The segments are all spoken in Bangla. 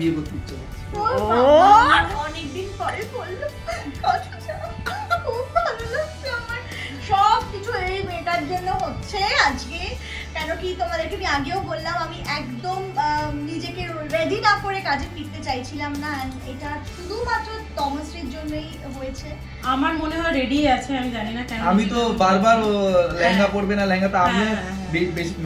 বিয়ে করতে ইচ্ছে অনেকদিন পরে বলল সব কিছু এই মেয়েটার জন্য হচ্ছে আজকে। কেন কি তোমাদেরকে আমি আগেও বললাম আমি একদম আহ, নিজেকে রেডি না করে কাজে ফিরতে চাইছিলাম না এটা শুধুমাত্র তমশ্রীর জন্যই হয়েছে। আমার মনে হয় রেডি আছে আমি জানি না কেন আমি তো বারবার লেহেঙ্গা পরবে না লেহেঙ্গা তো আমি হ্যাঁ, হ্যাঁ,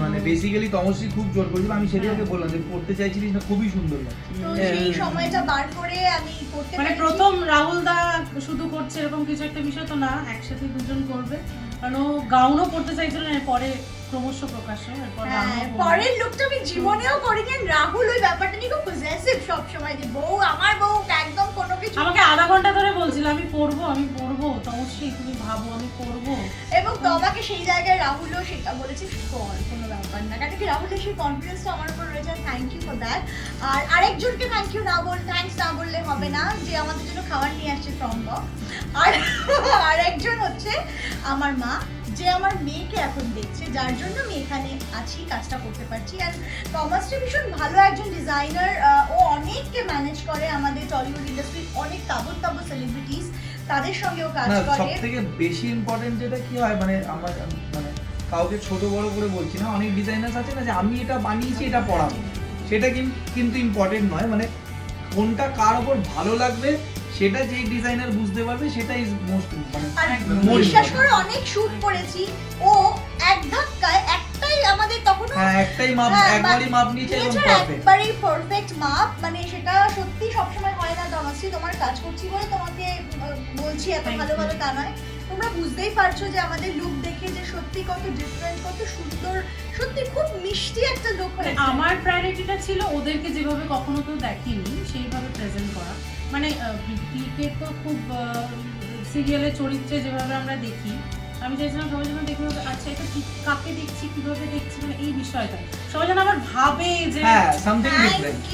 মানে বেসিক্যালি তমশ্রী খুব জোর করেছিল আমি সেটাকে বললাম যে পড়তে চাইছিলিস না খুবই সুন্দর লাগছে। তো হ্যাঁ। সেই সময়টা বার করে আমি করতে মানে প্রথম রাহুল দা শুধু করছে এরকম কিছু একটা বিষয় তো না একসাথে দুজন করবে। কারণ ও গাউনও পড়তে চাইছিল না পরে ক্রমশ প্রকাশ এরপর হ্যাঁ। পরের লুকটা আমি জীবনেও করিনি রাহুল ওই ব্যাপারটা নিয়ে খুব পজেসিভ সব সময় যে বউ আমার বউ একদম কোনো কিছু আমাকে আধা ঘণ্টা ধরে বলছিল আমি পড়ব আমি পড়ব তো অবশ্যই তুমি ভাবো আমি পড়ব। এবং তোমাকে সেই জায়গায় রাহুলও সেটা বলেছে কর কোনো ব্যাপার না। কারণ কি রাহুলের সেই কনফিডেন্সটা আমার উপর রয়েছে থ্যাংক ইউ ফর দ্যাট আর আরেকজনকে থ্যাংক ইউ না বল থ্যাঙ্কস না বললে হবে না যে আমাদের জন্য খাবার নিয়ে আসছে ফ্রম আর আরেকজন হচ্ছে আমার মা যে আমার মেয়েকে এখন দেখছে যার জন্য আমি এখানে আছি কাজটা করতে পারছি। আর টমাসটা ভীষণ ভালো একজন ডিজাইনার ও অনেককে ম্যানেজ করে আমাদের টলিউড ইন্ডাস্ট্রির অনেক তাবর তাবর সেলিব্রিটিস তাদের সঙ্গেও কাজ না সব থেকে বেশি ইম্পর্টেন্ট যেটা কি হয় মানে আমার মানে কাউকে ছোট বড় করে বলছি না অনেক ডিজাইনার্স আছে না যে আমি এটা বানিয়েছি এটা পড়াবো। সেটা কিন্তু ইম্পর্টেন্ট নয় মানে কোনটা কার ওপর ভালো লাগবে সেটা যেই ডিজাইনার বুঝতে পারবে সেটা ইজ মোস্ট মানে বিশ্বাস করে অনেক শুট করেছি। ও এক ধাক্কায় একটাই আমাদের তখন হ্যাঁ একটাই মাপ হ্যাঁ, একবারই মাপ নিয়েছে এবং পারফেক্ট একবারই পারফেক্ট মাপ মানে সেটা সত্যি সবসময় হয় না তমাসি তোমার কাজ করছি বলে তোমাকে বলছি এত ভালো. ভালো তা নয়। তোমরা বুঝতেই পারছ যে আমাদের লুক দেখে যে সত্যি কত ডিফারেন্ট কত সুন্দর সত্যি খুব মিষ্টি একটা লুক মানে হয়েছে। আমার প্রায়োরিটিটা ছিল ওদেরকে যেভাবে কখনো তো দেখিনি সেইভাবে প্রেজেন্ট করা। মানে প্রীতিকে তো খুব সিরিয়ালের চরিত্রে যেভাবে আমরা দেখি আমি চাইছিলাম সবাই যেন দেখি আচ্ছা এটা ঠিক কাকে দেখছি কীভাবে দেখছি? মানে এই বিষয়টা। সবাই যেন আবার ভাবে যে থ্যাংক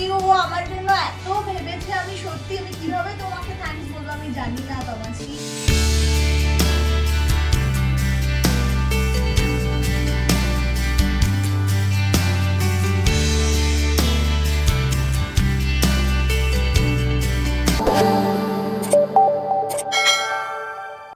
ইউ আমার জন্য এত ভেবেছে আমি সত্যি আমি কীভাবে তোমাকে থ্যাঙ্কস বলব? আমি জানি না তমাসি